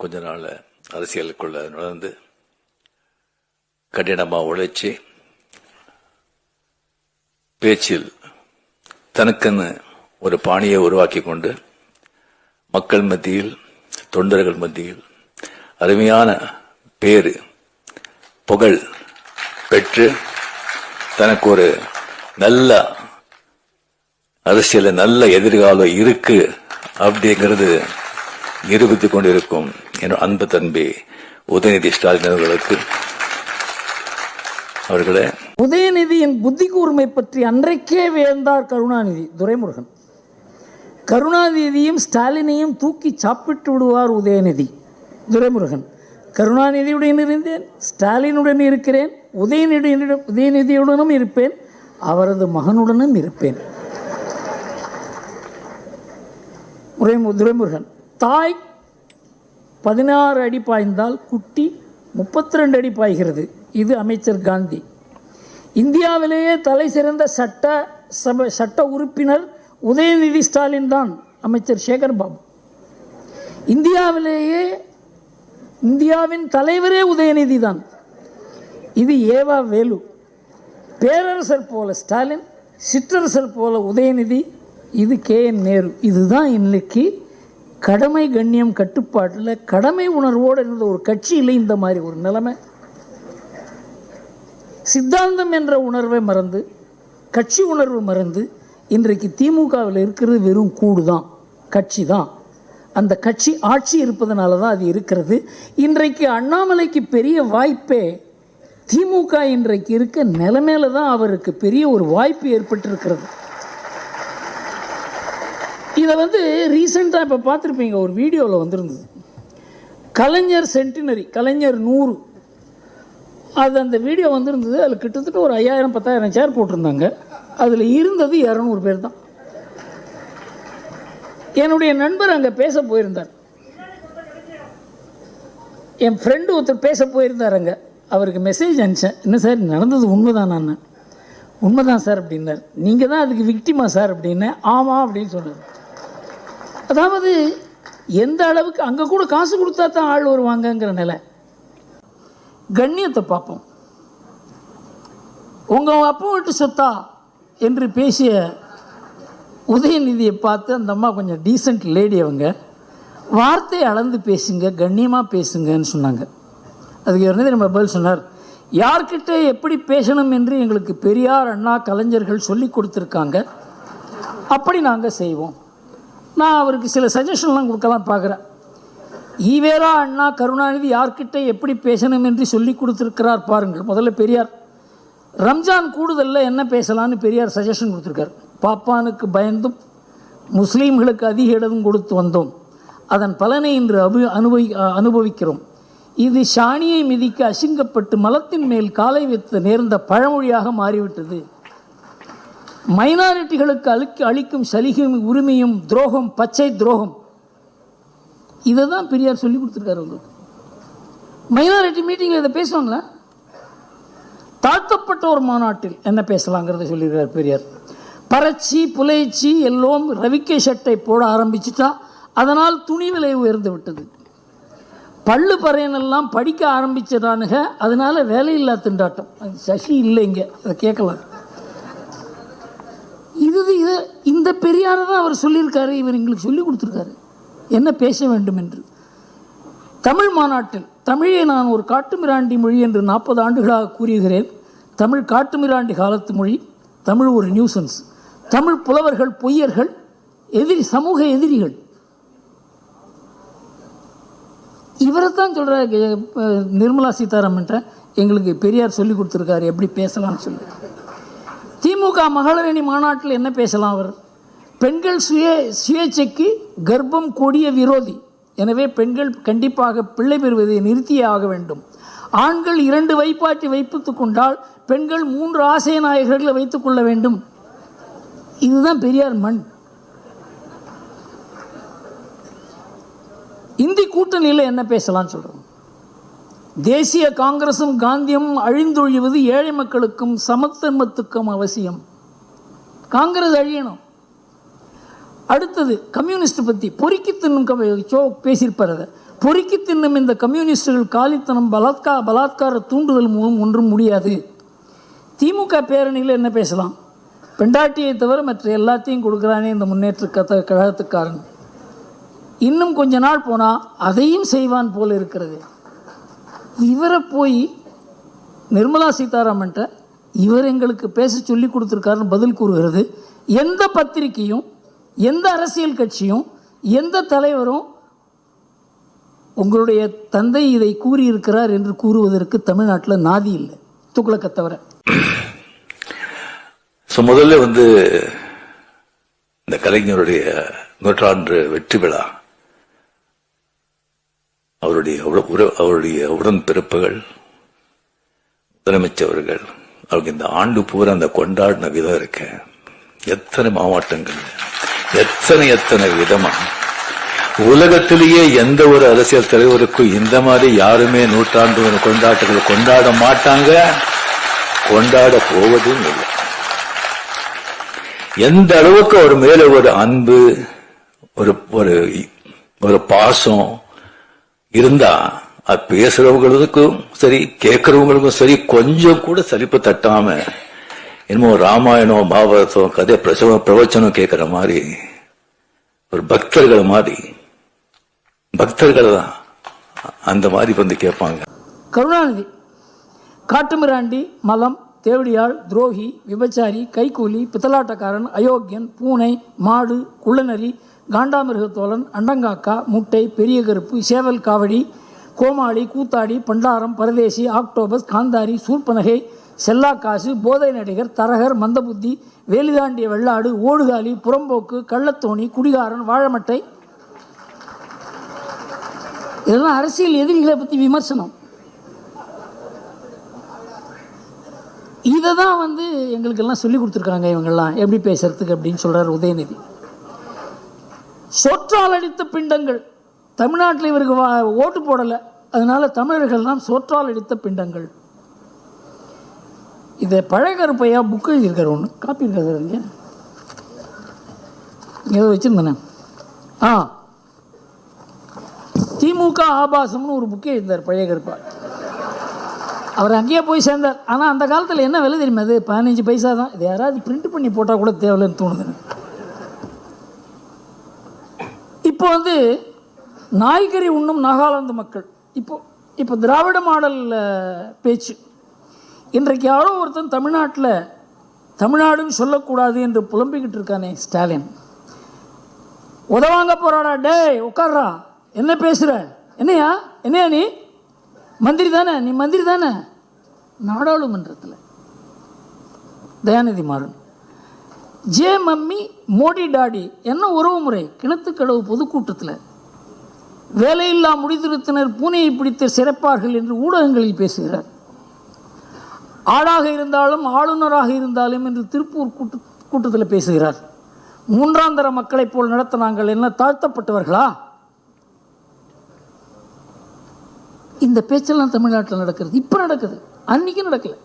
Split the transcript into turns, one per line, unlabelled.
கொஞ்ச நாள் அரசியலுக்குள்ள நுழைந்து கடினமாக உழைச்சி பேச்சில் தனக்குன்னு ஒரு பாணியை உருவாக்கி கொண்டு மக்கள் மத்தியில் தொண்டர்கள் மத்தியில் அருமையான பேரு புகழ் பெற்று தனக்கு ஒரு நல்ல அரசியல நல்ல எதிர்காலம் இருக்கு அப்படிங்கிறது நிரூபித்துக் கொண்டிருக்கும் என் அன்பு தம்பி உதயநிதி ஸ்டாலின் அவர்களுக்கு. அவர்களே.
உதயநிதியின் புத்தி கூர்மை பற்றி அன்றைக்கே வியந்தார் கருணாநிதி துரைமுருகன். கருணாநிதியும் ஸ்டாலினையும் தூக்கி சாப்பிட்டு விடுவார் உதயநிதி துரைமுருகன். கருணாநிதியுடன் இருந்தேன் ஸ்டாலினுடன் இருக்கிறேன் உதயநிதியுடன் உதயநிதியுடனும் இருப்பேன் அவரது மகனுடனும் இருப்பேன். துரைமுருகன் தாய் பதினாறு அடி பாய்ந்தால் குட்டி முப்பத்தி ரெண்டு அடி பாய்கிறது. இது அமைச்சர் காந்தி. இந்தியாவிலேயே தலை சிறந்த சட்ட சபை சட்ட உறுப்பினர் உதயநிதி ஸ்டாலின் தான் அமைச்சர் சேகர் பாபு இந்தியாவிலேயே இந்தியாவின் தலைவரே உதயநிதி தான். இது ஏவா வேலு. பேரரசர் போல ஸ்டாலின் சிற்றரசர் போல உதயநிதி. இது கே என் நேரு. இதுதான் இன்னைக்கு கடமை கண்ணியம் கட்டுப்பாட்டில் கடமை உணர்வோடு இருந்த ஒரு கட்சியில் இந்த மாதிரி ஒரு நிலைமை. சித்தாந்தம் என்ற உணர்வை மறந்து கட்சி உணர்வு மறந்து இன்றைக்கு திமுகவில் இருக்கிறது வெறும் கூடு தான் கட்சி தான் அந்த கட்சி ஆட்சி இருப்பதனால தான் அது இருக்கிறது. இன்றைக்கு அண்ணாமலைக்கு பெரிய வாய்ப்பே திமுக இன்றைக்கு இருக்க நிலைமையில தான் அவருக்கு பெரிய ஒரு வாய்ப்பு ஏற்பட்டிருக்கிறது. இதை வந்து ரீசெண்டாக இப்போ பார்த்துருப்பீங்க ஒரு வீடியோவில் வந்திருந்தது. கலைஞர் சென்டினரி கலைஞர் நூறு. அது அந்த வீடியோ வந்திருந்தது அதில் கிட்டத்தட்ட ஒரு ஐயாயிரம் பத்தாயிரம் சேர் போட்டிருந்தாங்க. அதில் இருந்தது இரநூறு பேர் தான். என்னுடைய நண்பர் அங்கே பேச போயிருந்தார். என் ஃப்ரெண்டு ஒருத்தர் பேச போயிருந்தார் அங்கே. அவருக்கு மெசேஜ் அனுப்பிச்சேன். என்ன சார் நடந்தது உண்மைதான் நான். உண்மைதான் சார் அப்படின்னார். நீங்கள் தான் அதுக்கு விக்டிமா சார் அப்படின்னேன் ஆமாம் அப்படின்னு சொன்னார். அதாவது எந்த அளவுக்கு அங்கே கூட காசு கொடுத்தா தான் ஆள் வருவாங்கங்கிற நிலை. கண்ணியத்தை பார்ப்போம். உங்கள் அப்பா வீட்டு சொத்தா? என்று பேசிய உதயநிதியை பார்த்து அந்த அம்மா கொஞ்சம் டீசெண்ட் லேடி அவங்க வார்த்தையை அளந்து பேசுங்க கண்ணியமாக பேசுங்கன்னு சொன்னாங்க. அதுக்கு இருந்து நம்ம பதில் சொன்னார். யார்கிட்ட எப்படி பேசணும் என்று எங்களுக்கு பெரியார் அண்ணா கலைஞர்கள் சொல்லி கொடுத்துருக்காங்க. அப்படி நாங்கள் செய்வோம். நான் அவருக்கு சில சஜஷன்லாம் கொடுக்கலாம் பார்க்குறேன். ஈவேரா அண்ணா கருணாநிதி யார்கிட்ட எப்படி பேசணும் என்று சொல்லி கொடுத்துருக்கிறார் பாருங்கள். முதல்ல பெரியார். ரம்ஜான் கூடுதலில் என்ன பேசலான்னு பெரியார் சஜஷன் கொடுத்துருக்கார். பாப்பானுக்கு பயந்தும் முஸ்லீம்களுக்கு அதிக இடம் கொடுத்து வந்தோம். அதன் பலனை இன்று அபு அனுபவி அனுபவிக்கிறோம். இது சாணியை மிதிக்க அசிங்கப்பட்டு மலத்தின் மேல் காலை வைத்து நேர்ந்த பழமொழியாக மாறிவிட்டது. மைனாரிட்டிகளுக்கு அளிக்க அளிக்கும் சலுகையும் உரிமையும் துரோகம் பச்சை துரோகம். இதை தான் பெரியார் சொல்லி கொடுத்துருக்காரு உங்களுக்கு மைனாரிட்டி மீட்டிங்கில் இதை பேசணும்ல தாழ்த்தப்பட்ட ஒரு மாநாட்டில் என்ன பேசலாங்கிறத சொல்லியிருக்கார் பெரியார். பறச்சி புலைச்சி எல்லோரும் ரவிக்கை ஷட்டை போட ஆரம்பிச்சுட்டா அதனால் துணி விலை உயர்ந்து விட்டது. பள்ளு பறையனெல்லாம் படிக்க ஆரம்பிச்சிடானுங்க அதனால் வேலையில்லா திண்டாட்டம். சசி இல்லை இங்கே அதை கேட்கலாம். பெரியாரதான் அவர் சொல்லியிருக்காரு இவர் எங்களுக்கு சொல்லி கொடுத்துருக்காரு. என்ன பேச வேண்டும் என்று. தமிழ் மாநாட்டில் தமிழை நான் ஒரு காட்டுமிராண்டி மொழி என்று நாற்பது ஆண்டுகளாக கூறுகிறேன். தமிழ் காட்டுமிராண்டி காலத்து மொழி தமிழ் ஒரு நியூசன்ஸ். தமிழ் புலவர்கள் பொய்யர்கள் எதிரி சமூக எதிரிகள். இவரை தான் சொல்கிறார் நிர்மலா சீதாராமன்ற. எங்களுக்கு பெரியார் சொல்லி கொடுத்துருக்காரு எப்படி பேசலாம்னு சொல்லி. திமுக மகளிரணி மாநாட்டில் என்ன பேசலாம் அவர்? பெண்கள் சுய சுயேட்சைக்கு கர்ப்பம் கொடிய விரோதி. எனவே பெண்கள் கண்டிப்பாக பிள்ளை பெறுவதை நிறுத்தியே ஆக வேண்டும். ஆண்கள் இரண்டு வைப்பாட்டி வைப்பித்து கொண்டால் பெண்கள் மூன்று ஆசைய நாயகர்களை வைத்துக் கொள்ள வேண்டும். இதுதான் பெரியார் மண். இந்தி கூட்டணியில் என்ன பேசலாம்னு சொல்கிறோம் தேசிய காங்கிரசும் காந்தியும் அழிந்தொழிவது ஏழை மக்களுக்கும் சமத்தன்மத்துக்கும் அவசியம். காங்கிரஸ் அழியணும். அடுத்தது கம்யூனிஸ்ட் பற்றி பொறுக்கி தின்னும் சோ பேசியிருப்பார். அதை பொறுக்கி தின்னும் இந்த கம்யூனிஸ்டுகள் காலித்தனம் பலாத்கா பலாத்கார தூண்டுதல் மூலம் ஒன்றும் முடியாது. திமுக பேரணியில் என்ன பேசலாம்? பெண்டாட்டியை தவிர மற்ற எல்லாத்தையும் கொடுக்குறானே இந்த முன்னேற்ற கத்த கழகத்துக்காரன். இன்னும் கொஞ்ச நாள் போனால் அதையும் செய்வான் போல இருக்கிறது. இவரை போய் நிர்மலா சீதாராமன்ட்ட இவர் எங்களுக்கு பேச சொல்லி கொடுத்துருக்காருன்னு பதில் கூறுகிறது. எந்த பத்திரிக்கையும் எந்த அரசியல் கட்சியும் எந்த தலைவரும் உங்களுடைய தந்தை இதை கூறியிருக்கிறார் என்று கூறுவதற்கு தமிழ்நாட்டில் நாதி இல்லை. துக்ளக்கை தவிர
ஸோ முதல்ல வந்து இந்த கலைஞருடைய நூற்றாண்டு வெற்றி விழா அவருடைய அவருடைய உடன் பிறப்புகள் முதலமைச்சர்கள் அவருக்கு இந்த ஆண்டு பூரா அந்த கொண்டாடின விதம் இருக்க. எத்தனை மாவட்டங்கள். எத்தனை எத்தனை விதமா? உலகத்திலேயே எந்த ஒரு அரசியல் தலைவருக்கும் இந்த மாதிரி யாருமே நூற்றாண்டு கொண்டாட்டங்கள் கொண்டாட மாட்டாங்க. கொண்டாட போவதும் இல்லை. எந்த அளவுக்கு அவர் மேல ஒரு அன்பு ஒரு ஒரு ஒரு பாசம் இருந்தா அது பேசுறவங்களுக்கும் சரி கேட்கறவங்களுக்கும் சரி கொஞ்சம் கூட சலிப்பு தட்டாம என்னமோ ராமாயணம் பாகவதம் கதை பிரசவ பிரவச்சனம் கேட்கிற மாதிரி ஒரு பக்தர்கள் மாதிரி பக்தர்கள் தான் அந்த மாதிரி வந்து கேட்பாங்க.
கருணாநிதி காட்டுமிராண்டி மலம் தேவடியாள் துரோகி விபச்சாரி கைக்கூலி பித்தலாட்டக்காரன் அயோக்கியன் பூனை மாடு குள்ளநரி காண்டாமிருகத்தோழன் அண்டங்காக்கா முட்டை பெரிய கருப்பு சேவல் காவடி கோமாளி கூத்தாடி பண்டாரம் பரதேசி ஆக்டோபஸ் காந்தாரி சூர்பனகை செல்லாக்காசு போதை நடிகர் தரகர் மந்தபுத்தி வேலிதாண்டிய வெள்ளாடு ஓடுகாலி புறம்போக்கு கள்ளத்தோணி குடிகாரன் வாழமட்டை. இதெல்லாம் அரசியல் எதிரிகளை பற்றி விமர்சனம். இதை தான் வந்து எங்களுக்கெல்லாம் சொல்லி கொடுத்துருக்காங்க இவங்கெல்லாம். எப்படி பேசுறதுக்கு அப்படின்னு சொல்கிறார் உதயநிதி. சொற்றால் அடித்த பிண்டங்கள். தமிழ்நாட்டில் இவருக்கு வா- ஓட்டு போடலை. அதனால் தமிழர்கள்லாம் சொற்றால் அடித்த பிண்டங்கள். இதை பழகருப்பையா புக் எழுதியிருக்காரு ஒன்று காப்பி இருக்கா சார் இங்கே ஏதோ வச்சுருந்தேனே. ஆ. திமுக ஆபாசம்னு ஒரு புக்கே எழுந்தார் பழைய கருப்பா. அவர் அங்கேயே போய் சேர்ந்தார். ஆனால் அந்த காலத்தில் என்ன விலை தெரியுமா அது? பதினஞ்சு பைசா தான். இது யாராவது பிரிண்ட் பண்ணி போட்டால் கூட தேவையில்லைன்னு தோணுது இப்போ வந்து நாய்கறி உண்ணும் நாகாலாந்து மக்கள். இப்போ இப்போ திராவிட மாடல் பேச்சு. இன்றைக்கு யாரோ ஒருத்தன் தமிழ்நாட்டில் தமிழ்நாடுன்னு சொல்லக்கூடாது என்று புலம்பிக்கிட்டு இருக்கானே ஸ்டாலின். உதவாங்க போகிறாடா டேய் உட்காடுறா என்ன பேசுகிற என்னையா? என்னையா நீ? மந்திரி தானே? நீ மந்திரி தானே? நாடாளுமன்றத்தில். தயாநிதி மாறன். ஜே மம்மி மோடி டாடி என்ன உறவு முறை? கிணத்துக்கடவு பொதுக்கூட்டத்தில். வேலையில்லா முடிதிருத்தினர் பூனையை பிடித்து சிறப்பார்கள் என்று ஊடகங்களில் பேசுகிறார். ஆளாக இருந்தாலும் ஆளுநராக இருந்தாலும் என்று திருப்பூர் கூட்டு கூட்டத்தில் பேசுகிறார். மூன்றாம் தர மக்களைப் போல் நடத்த நாங்கள் என்ன தாழ்த்தப்பட்டவர்களா? இந்த பேச்செல்லாம் தமிழ்நாட்டில் நடக்கிறது. இப்போ நடக்குது. அன்னைக்கு நடக்கல.